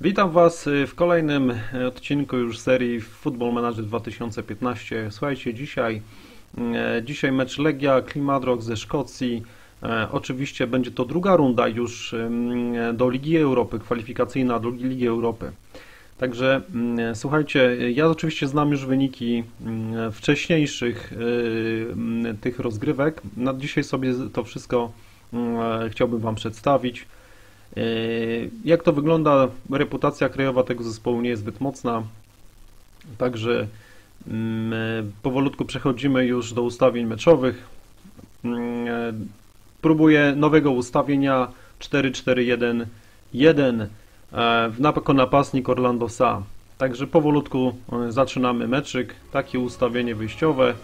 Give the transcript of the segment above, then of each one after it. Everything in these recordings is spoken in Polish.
Witam Was y, w kolejnym y, odcinku już serii Football Manager 2015. Słuchajcie, dzisiaj, y, dzisiaj mecz Legia Klimadrok ze Szkocji. Oczywiście będzie to druga runda już do Ligi Europy, kwalifikacyjna do Ligi Europy. Także słuchajcie, ja oczywiście znam już wyniki wcześniejszych tych rozgrywek. Na dzisiaj sobie to wszystko chciałbym Wam przedstawić. Y, Jak to wygląda? Reputacja krajowa tego zespołu nie jest zbyt mocna, także mm, powolutku przechodzimy już do ustawień meczowych. Mm, Próbuję nowego ustawienia 4-4-1-1 e, w jako napastnik Orlando Sa. Także powolutku e, zaczynamy meczyk. Takie ustawienie wyjściowe.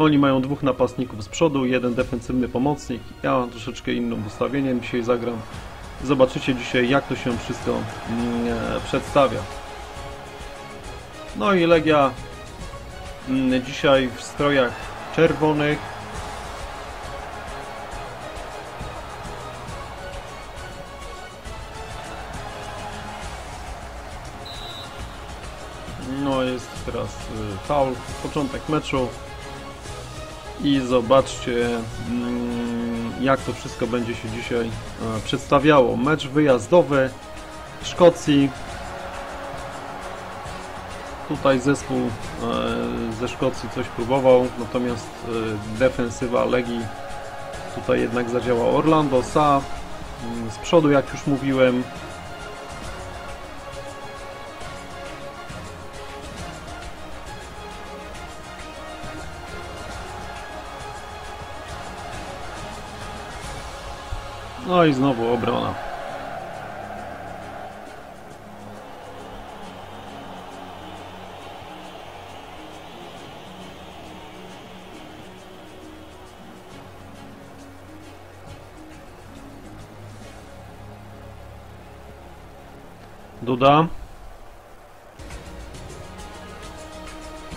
Oni mają dwóch napastników z przodu, jeden defensywny pomocnik. Ja mam troszeczkę innym ustawieniem dzisiaj zagram. Zobaczycie dzisiaj jak to się wszystko mm, e, przedstawia. No i Legia mm, dzisiaj w strojach czerwonych. No jest teraz y, faul, początek meczu i zobaczcie mm, jak to wszystko będzie się dzisiaj e, przedstawiało. Mecz wyjazdowy w Szkocji. Tutaj zespół e, ze Szkocji coś próbował, natomiast e, defensywa Legii tutaj jednak zadziałał Orlando Sa mm, z przodu jak już mówiłem No i znowu obrona. Duda.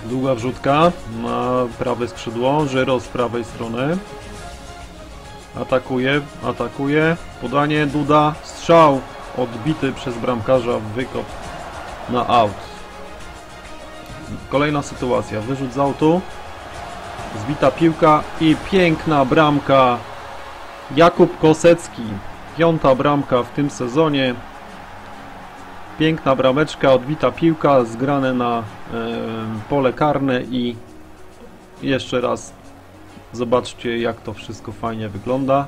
Długa wrzutka na prawe skrzydło. Żyro z prawej strony. Atakuje, atakuje. Podanie Duda. Strzał odbity przez bramkarza. Wykop na aut. Kolejna sytuacja. Wyrzut z autu. Zbita piłka i piękna bramka. Jakub Kosecki. Piąta bramka w tym sezonie. Piękna brameczka, odbita piłka, zgrane na pole karne i jeszcze raz zobaczcie jak to wszystko fajnie wygląda.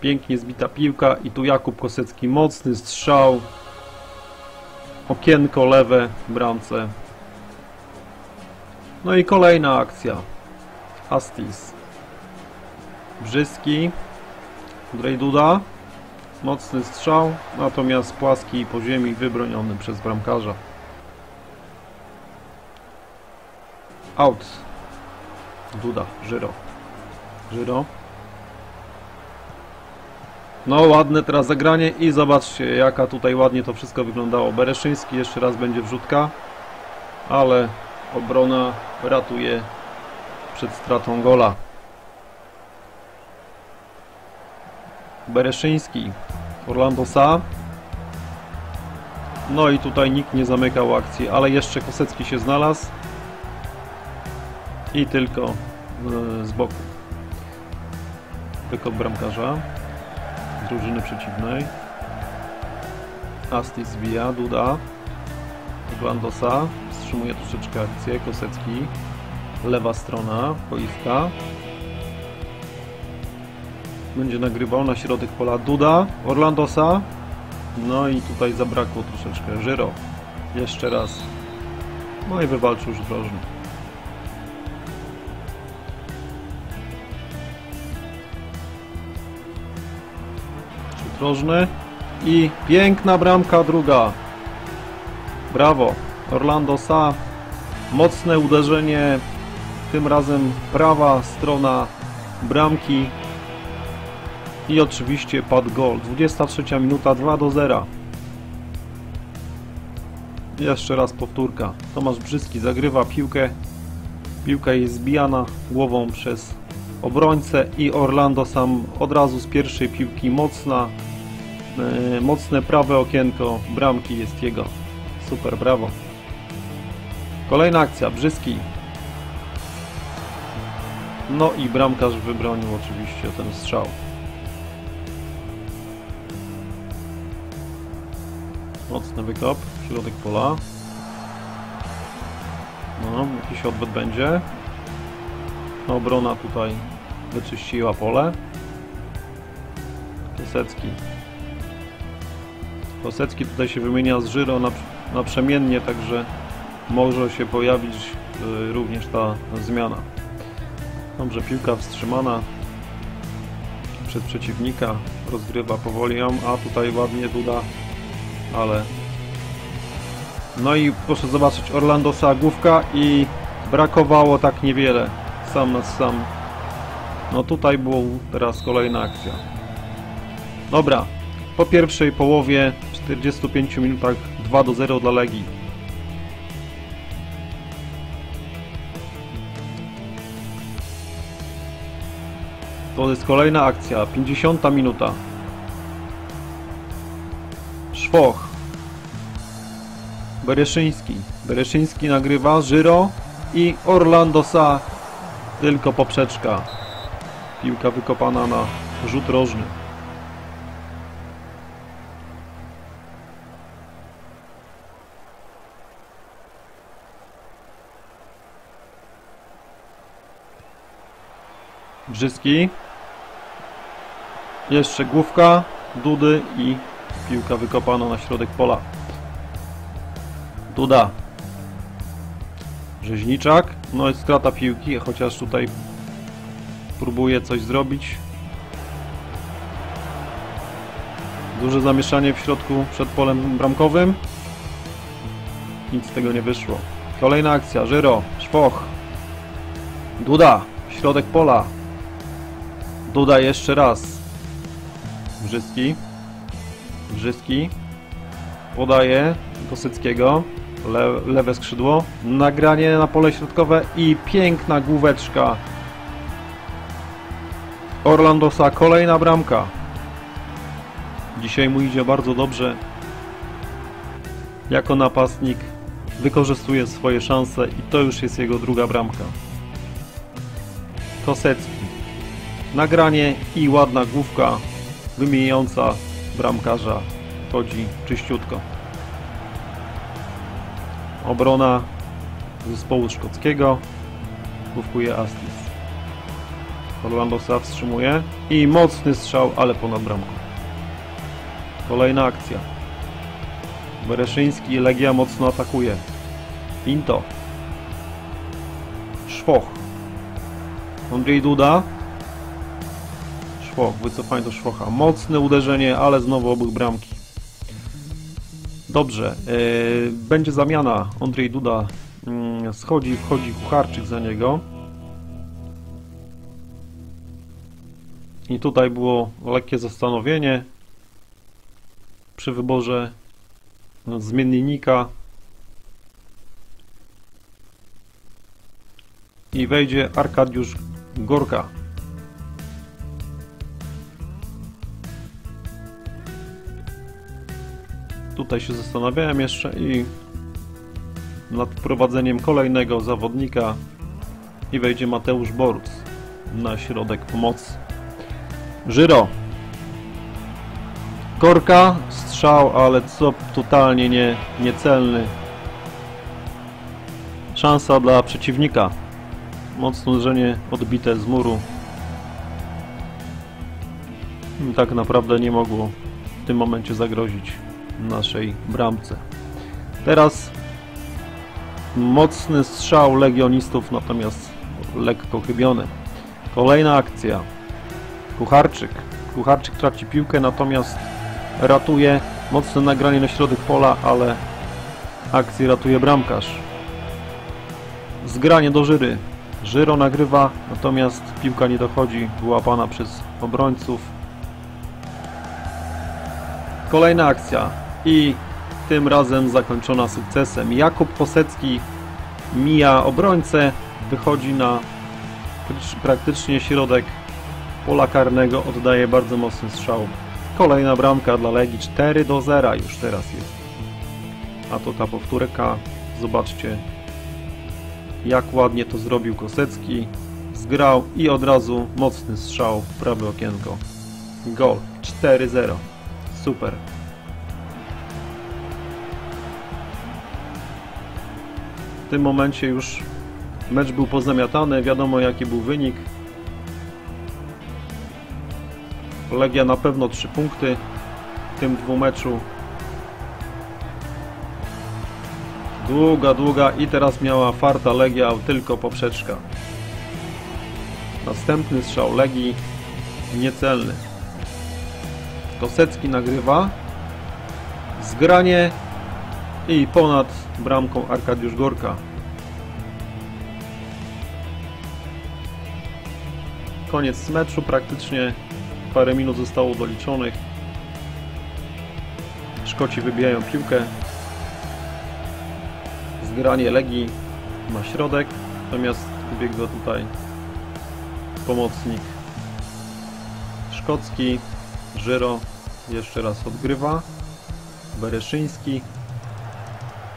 Pięknie zbita piłka i tu Jakub Kosecki, mocny strzał. Okienko lewe w bramce. No i kolejna akcja. Astis. Brzyski. Andrzej Duda. Mocny strzał, natomiast płaski po ziemi wybroniony przez bramkarza. Out. Duda, Żyro. Żyro. No ładne teraz zagranie i zobaczcie jaka tutaj ładnie to wszystko wyglądało. Bereszyński jeszcze raz będzie wrzutka, ale obrona ratuje przed stratą gola. Bereszyński, Orlando Sa. No i tutaj nikt nie zamykał akcji, ale jeszcze Kosecki się znalazł. I tylko e, z boku. Wykop bramkarza drużyny przeciwnej. Asti zbija, Duda. Orlando Sa. Wstrzymuje troszeczkę akcję. Kosecki. Lewa strona boiska będzie nagrywał na środek pola Duda, Orlandosa. No i tutaj zabrakło troszeczkę. Żyro. Jeszcze raz. No i wywalczył już drożny. Drożny. I piękna bramka druga. Brawo. Orlando Sa. Mocne uderzenie. Tym razem prawa strona bramki. I oczywiście padł gol. 23 minuta 2 do 0. Jeszcze raz powtórka. Tomasz Brzyski zagrywa piłkę. Piłka jest zbijana głową przez obrońcę i Orlando sam od razu z pierwszej piłki mocna, e, mocne prawe okienko bramki jest jego. Super, brawo. Kolejna akcja, Brzyski. No i bramkarz wybronił oczywiście ten strzał. Mocny wykop, środek pola. No, jakiś odwet będzie. Obrona tutaj wyczyściła pole. Kosecki. Kosecki tutaj się wymienia z Żyro na, naprzemiennie, także może się pojawić y, również ta zmiana. Dobrze, piłka wstrzymana przez przeciwnika, rozgrywa powoli ją, a tutaj ładnie Duda, ale... No i proszę zobaczyć, Orlando główka i brakowało tak niewiele, sam na sam. No tutaj była teraz kolejna akcja. Dobra, po pierwszej połowie, 45 minutach 2 do 0 dla Legii. To jest kolejna akcja, 50 minuta. Szwoch. Bereszyński. Bereszyński nagrywa, Żyro i Orlando Sa. Tylko poprzeczka. Piłka wykopana na rzut rożny. Brzyski. Jeszcze główka, Dudy i piłka wykopana na środek pola. Duda. Rzeźniczak. No jest strata piłki, chociaż tutaj próbuje coś zrobić. Duże zamieszanie w środku przed polem bramkowym. Nic z tego nie wyszło. Kolejna akcja. Żyro. Szwoch. Duda. Środek pola. Duda jeszcze raz. Brzyski. Brzyski. Podaje do Syckiego. Le lewe skrzydło. Nagranie na pole środkowe i piękna główeczka. Orlandosa, kolejna bramka. Dzisiaj mu idzie bardzo dobrze. Jako napastnik wykorzystuje swoje szanse i to już jest jego druga bramka. Kosecki. Nagranie i ładna główka wymieniająca bramkarza chodzi czyściutko. Obrona zespołu szkockiego główkuje Astis. Orlando Sa wstrzymuje i mocny strzał, ale ponad bramką. Kolejna akcja. Bereszyński Legia mocno atakuje. Pinto. Szwoch. Andrzej Duda Szwoch, wycofanie do Szwocha. Mocne uderzenie, ale znowu obok bramki. Dobrze, yy, będzie zamiana. Andrzej Duda yy, schodzi, wchodzi Kucharczyk za niego. I tutaj było lekkie zastanowienie przy wyborze zmiennika. I wejdzie Arkadiusz Gorka. Tutaj się zastanawiałem jeszcze i nad wprowadzeniem kolejnego zawodnika i wejdzie Mateusz Boruc na środek pomocy. Żyro. Korka, strzał, ale co totalnie nie, niecelny. Szansa dla przeciwnika. Mocne uderzenie odbite z muru. Tak naprawdę nie mogło w tym momencie zagrozić naszej bramce. Teraz mocny strzał legionistów, natomiast lekko chybiony. Kolejna akcja. Kucharczyk. Kucharczyk traci piłkę, natomiast ratuje mocne nagranie na środek pola, ale akcję ratuje bramkarz. Zgranie do Żyry. Żyro nagrywa, natomiast piłka nie dochodzi, wyłapana przez obrońców. Kolejna akcja i tym razem zakończona sukcesem. Jakub Kosecki mija obrońcę, wychodzi na Praktycz- Praktycznie środek pola karnego oddaje bardzo mocny strzał. Kolejna bramka dla Legii 4 do 0 już teraz jest. A to ta powtórka. Zobaczcie jak ładnie to zrobił Kosecki. Zgrał i od razu mocny strzał w prawe okienko. Gol 4-0. Super. W tym momencie już mecz był pozamiatany, wiadomo jaki był wynik. Legia na pewno 3 punkty w tym dwumeczu. Długa, długa i teraz miała farta Legia, tylko poprzeczka. Następny strzał Legii, niecelny. Kosecki nagrywa. Zgranie i ponad bramką Arkadiusz Gorka. Koniec meczu, praktycznie parę minut zostało doliczonych. Szkoci wybijają piłkę. Zgranie Legii na środek, natomiast biegł tutaj pomocnik szkocki. Żyro jeszcze raz odgrywa. Bereszyński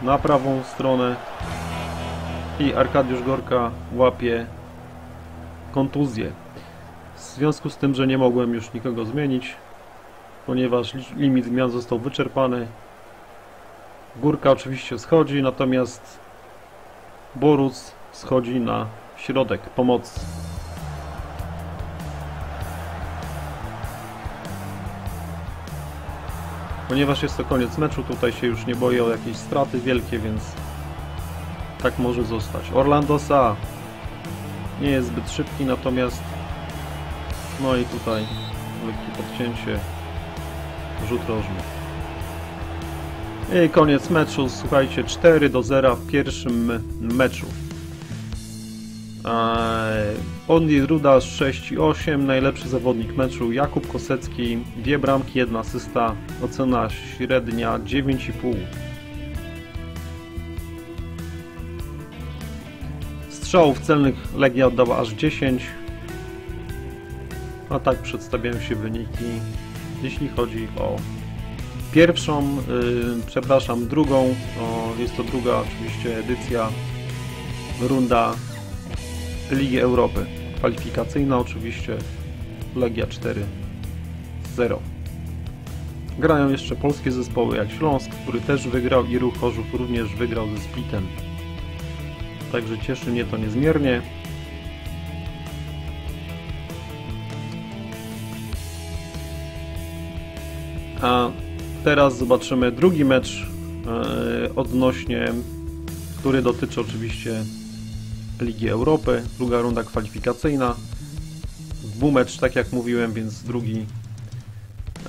na prawą stronę i Arkadiusz Gorka łapie kontuzję. W związku z tym, że nie mogłem już nikogo zmienić, ponieważ li- limit zmian został wyczerpany. Górka oczywiście schodzi, natomiast Boruc schodzi na środek pomocy. Ponieważ jest to koniec meczu, tutaj się już nie boję o jakieś straty wielkie, więc tak może zostać. Orlando Sa nie jest zbyt szybki, natomiast no i tutaj lekkie podcięcie, rzut rożny. I koniec meczu, słuchajcie, 4 do 0 w pierwszym meczu. Eee, Only Ruda 6 i 8, najlepszy zawodnik meczu Jakub Kosecki, dwie bramki, jedna asysta, ocena średnia 9,5. Strzałów celnych Legia oddała aż 10. A tak przedstawiają się wyniki, jeśli chodzi o pierwszą, yy, przepraszam, drugą, o, jest to druga oczywiście edycja, runda Ligi Europy. Kwalifikacyjna oczywiście Legia 4-0. Grają jeszcze polskie zespoły jak Śląsk, który też wygrał i Ruch Chorzów również wygrał ze Splitem. Także cieszy mnie to niezmiernie. A teraz zobaczymy drugi mecz e, odnośnie, który dotyczy oczywiście Ligi Europy. Druga runda kwalifikacyjna. Dwumecz, tak jak mówiłem, więc drugi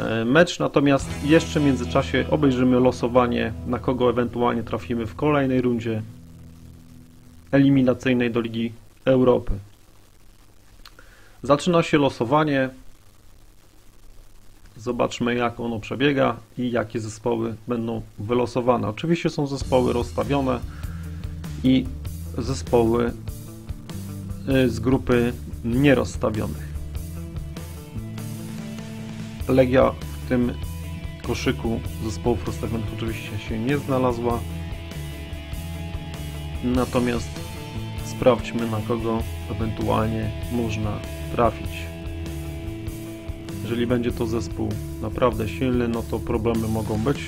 e, mecz. Natomiast jeszcze w międzyczasie obejrzymy losowanie, na kogo ewentualnie trafimy w kolejnej rundzie eliminacyjnej do Ligi Europy. Zaczyna się losowanie. Zobaczmy, jak ono przebiega i jakie zespoły będą wylosowane. Oczywiście są zespoły rozstawione i zespoły y, z grupy nierozstawionych. Legia w tym koszyku zespołów rozstawionych oczywiście się nie znalazła. Natomiast sprawdźmy na kogo ewentualnie można trafić. Jeżeli będzie to zespół naprawdę silny, no to problemy mogą być.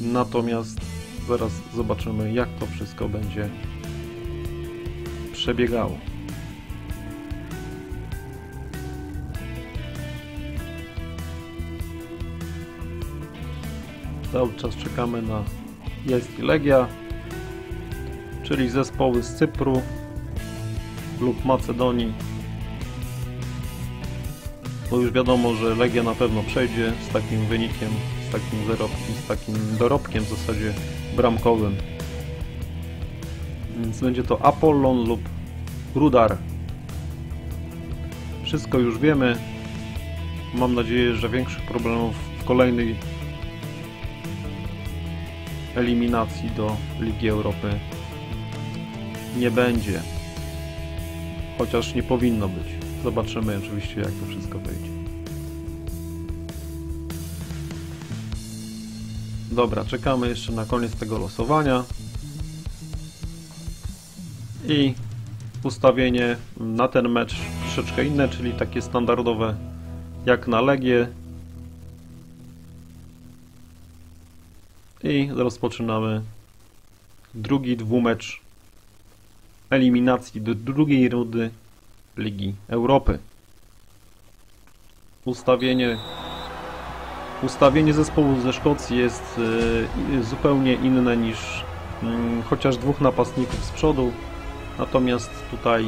Natomiast zaraz zobaczymy jak to wszystko będzie przebiegało. Cały czas czekamy na jest i Legia, czyli zespoły z Cypru lub Macedonii. Bo już wiadomo, że Legia na pewno przejdzie z takim wynikiem, z takim z takim dorobkiem w zasadzie bramkowym. Więc będzie to Apollon lub Rudar. Wszystko już wiemy. Mam nadzieję, że większych problemów w kolejnej eliminacji do Ligi Europy nie będzie. chociaż nie powinno być. Zobaczymy oczywiście, jak to wszystko wyjdzie. Dobra, czekamy jeszcze na koniec tego losowania. I ustawienie na ten mecz troszeczkę inne, czyli takie standardowe jak na Legię. I rozpoczynamy drugi dwumecz eliminacji do drugiej rundy Ligi Europy. Ustawienie ustawienie zespołu ze Szkocji jest y, zupełnie inne niż y, chociaż dwóch napastników z przodu. Natomiast tutaj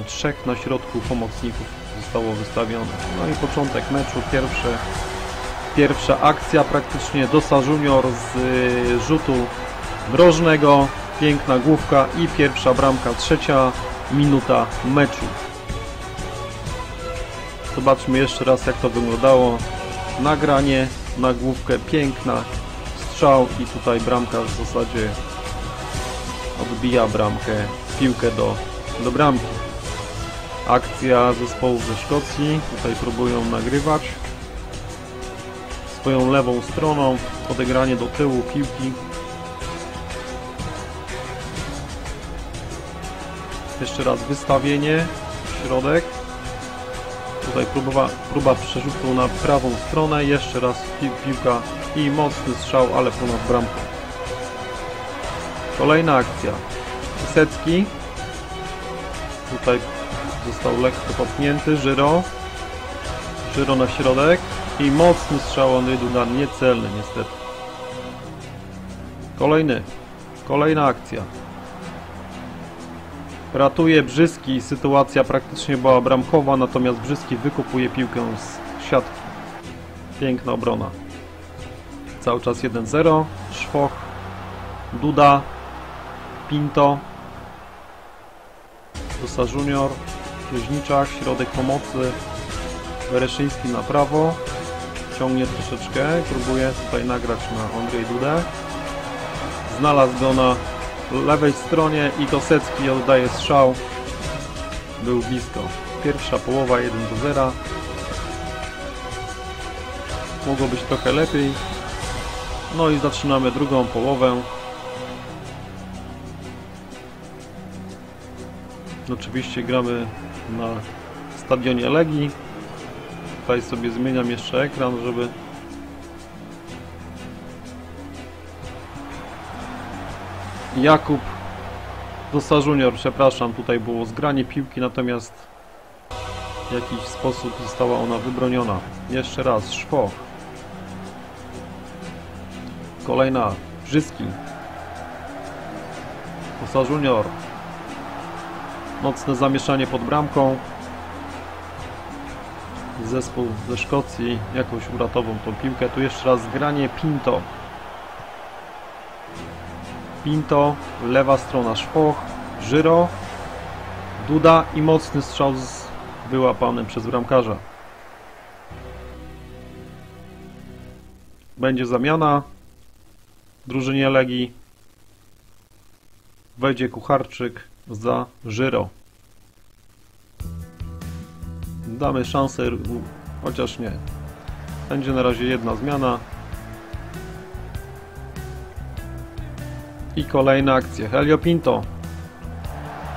y, trzech na środku pomocników zostało wystawionych. No i początek meczu, pierwsze, pierwsza akcja praktycznie Dosa Junior z y, rzutu drożnego, piękna główka i pierwsza bramka, trzecia minuta meczu. Zobaczmy jeszcze raz jak to wyglądało. Nagranie na główkę, piękna strzał i tutaj bramka w zasadzie odbija bramkę, piłkę do, do bramki. Akcja zespołu ze Szkocji, tutaj próbują nagrywać swoją lewą stroną, odegranie do tyłu piłki. Jeszcze raz wystawienie, środek. Tutaj próba, próba przerzutu na prawą stronę, jeszcze raz pi piłka i mocny strzał, ale ponad bramką. Kolejna akcja. Setki. Tutaj został lekko popchnięty, Żyro. Żyro na środek i mocny strzał Andrzej Duda, niecelny niestety. Kolejny. Kolejna akcja. Ratuje Brzyski, sytuacja praktycznie była bramkowa, natomiast Brzyski wykupuje piłkę z siatki. Piękna obrona. Cały czas 1-0. Szwoch, Duda, Pinto, Dosa Junior, Rzeźniczak, środek pomocy, Wereszyński na prawo, ciągnie troszeczkę, próbuje tutaj nagrać na Andrzej Dudę. Znalazł go na lewej stronie i Kosecki oddaje strzał. Był blisko. Pierwsza połowa 1 do 0. Mogło być trochę lepiej. No i zaczynamy drugą połowę. Oczywiście gramy na stadionie Legii. Tutaj sobie zmieniam jeszcze ekran, żeby Jakub Dosa Junior, przepraszam, tutaj było zgranie piłki, natomiast w jakiś sposób została ona wybroniona. Jeszcze raz, Szwoch. Kolejna, Brzyski. Dosa Junior. Mocne zamieszanie pod bramką. Zespół ze Szkocji jakoś uratował tą piłkę. Tu jeszcze raz zgranie Pinto. Pinto, lewa strona Szwoch, Żyro, Duda i mocny strzał z wyłapanym przez bramkarza. Będzie zamiana drużynie Legii. Wejdzie Kucharczyk za Żyro. Damy szansę, chociaż nie. Będzie na razie jedna zmiana. I kolejna akcja. Helio Pinto.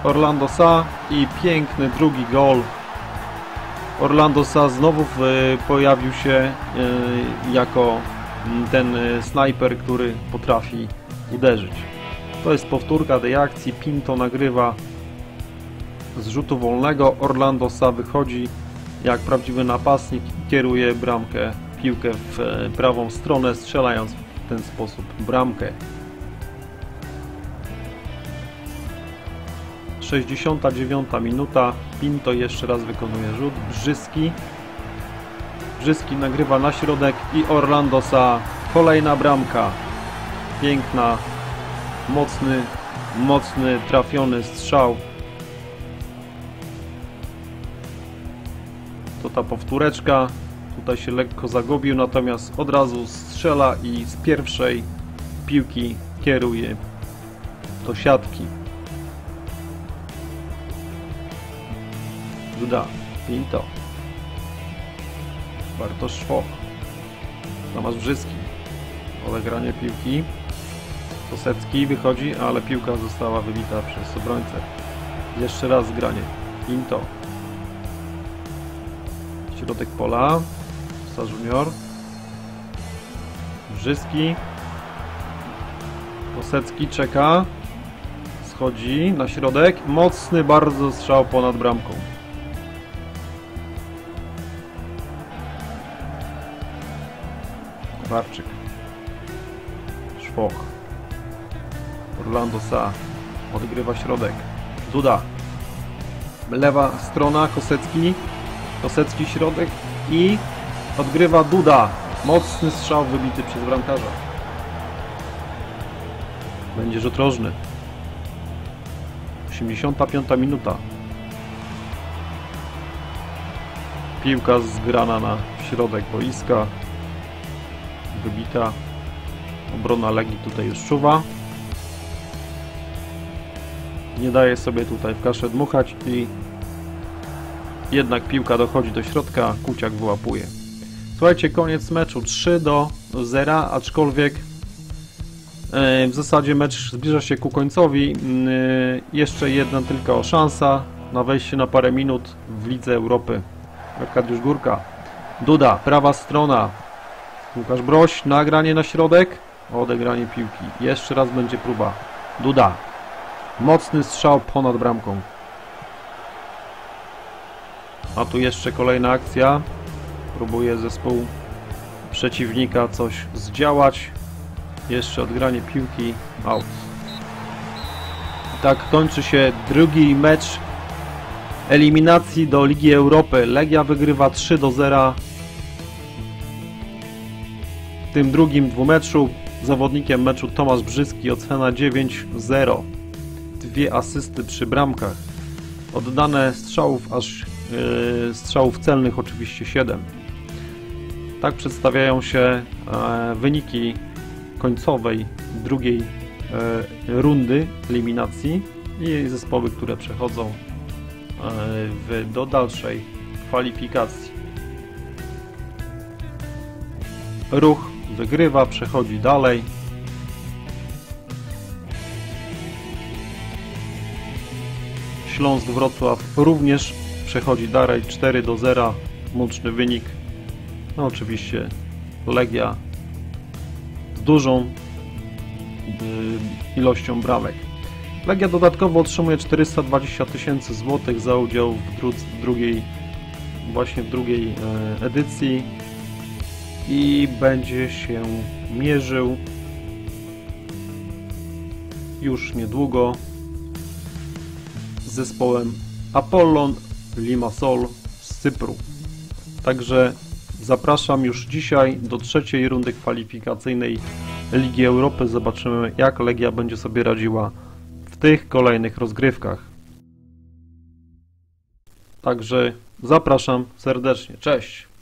Orlando Sa i piękny drugi gol. Orlando Sa znowu pojawił się y, jako ten y, snajper, który potrafi uderzyć. To jest powtórka tej akcji. Pinto nagrywa z rzutu wolnego. Orlando Sa wychodzi jak prawdziwy napastnik i kieruje bramkę, piłkę w y, prawą stronę, strzelając w ten sposób bramkę. 69 minuta. Pinto jeszcze raz wykonuje rzut. Brzyski. Brzyski nagrywa na środek i Orlando Sa. Kolejna bramka. Piękna. Mocny, mocny, trafiony strzał. To ta powtóreczka. Tutaj się lekko zagubił, natomiast od razu strzela i z pierwszej piłki kieruje do siatki. Duda, Pinto, Bartosz Szwoch, Tomasz Brzyski, odegranie piłki, Kosecki wychodzi, ale piłka została wybita przez obrońcę. Jeszcze raz granie, Pinto, środek pola, Sta Junior, Brzyski, Kosecki czeka, schodzi na środek, mocny bardzo strzał ponad bramką. Warczyk. Szwoch. Orlando Sa. Odgrywa środek. Duda. Lewa strona, Kosecki. Kosecki środek i odgrywa Duda. Mocny strzał wybity przez bramkarza. Będzie rzut rożny. 85 minuta. Piłka zgrana na środek boiska. Wybita. Obrona Legii tutaj już czuwa. Nie daje sobie tutaj w kaszę dmuchać i jednak piłka dochodzi do środka, Kuciak wyłapuje. Słuchajcie, koniec meczu 3 do 0, aczkolwiek e, w zasadzie mecz zbliża się ku końcowi. E, jeszcze jedna tylko szansa na wejście na parę minut w Lidze Europy. Arkadiusz Górka. Duda, prawa strona. Łukasz Broś, nagranie na środek. Odegranie piłki. Jeszcze raz będzie próba. Duda. Mocny strzał ponad bramką. A tu jeszcze kolejna akcja. Próbuje zespół przeciwnika coś zdziałać. Jeszcze odgranie piłki. Out. Tak kończy się drugi mecz eliminacji do Ligi Europy. Legia wygrywa 3 do 0. W tym drugim dwumeczu zawodnikiem meczu Tomasz Brzyski, ocena 9-0. Dwie asysty przy bramkach. Oddane strzałów aż yy, strzałów celnych oczywiście 7. Tak przedstawiają się e, wyniki końcowej drugiej e, rundy eliminacji i zespoły, które przechodzą e, w, do dalszej kwalifikacji. Ruch wygrywa, przechodzi dalej. Śląsk Wrocław również przechodzi dalej 4 do 0 łączny wynik. No oczywiście Legia z dużą y, ilością bramek Legia dodatkowo otrzymuje 420 tysięcy złotych za udział w, dru drugiej właśnie w drugiej e, edycji i będzie się mierzył już niedługo zespołem Apollon Limassol z Cypru. Także zapraszam już dzisiaj do trzeciej rundy kwalifikacyjnej Ligi Europy. Zobaczymy jak Legia będzie sobie radziła w tych kolejnych rozgrywkach. Także zapraszam serdecznie. Cześć!